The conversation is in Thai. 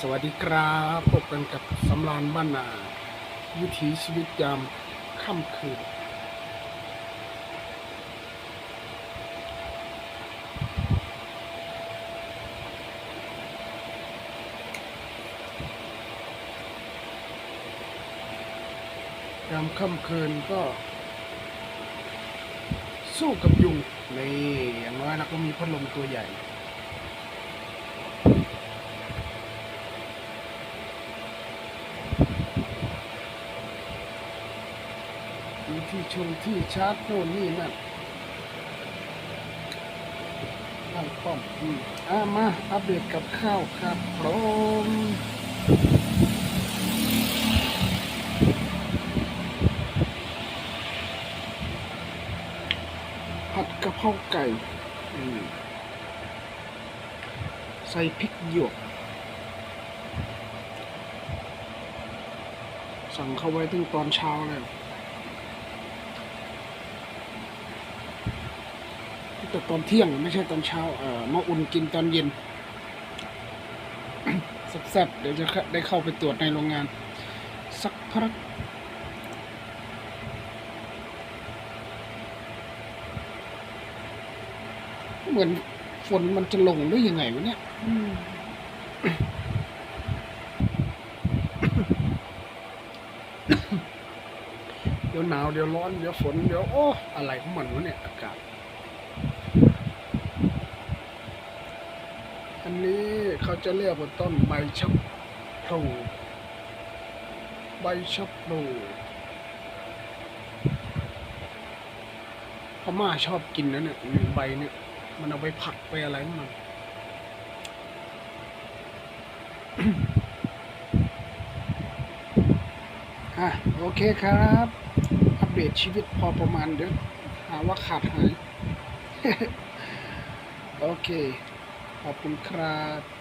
สวัสดีครับพบกันกับสำรานบ้านนา วิถีชีวิตยามค่ำคืน ยามค่ำคืนก็ สู้กับยุงในอย่างน้อยเราก็มีพัดลมตัวใหญ่ มีที่ชงที่ชาร์จโน่นนี่นั่นตั้งป้อมอืมอ่ามาอัปเดตกับข้าวครับพร้อมผัดกะเพราไก่อืมใส่พริกหยวก สั่งเข้าไว้ตั้งตอนเช้าเลย แต่ตอนเที่ยง ไม่ใช่ตอนเช้าเอ่อมาอุ่นกินตอนเย็นแซ่บๆเดี๋ยวจะได้เข้าไปตรวจในโรงงาน สักพักเหมือนฝนมันจะลงหรือยังไงวะเนี่ยเดี๋ยวหนาว เดี๋ยวร้อน เดี๋ยวฝน เดี๋ยว โอ้ อะไรของมันวะเนี่ย อากาศ นี้เขาจะเรียกว่าต้นใบชะพลูใบชะพลูพม่าชอบกินนะเนี่ยหนึ่งใบเนี่ย มันเอาไปผัดไปอะไรมันอะโอเคครับ อัปเดตชีวิตพอประมาณเดี๋ยวหาว่าขาดหายโอเค ขอบคุณครับ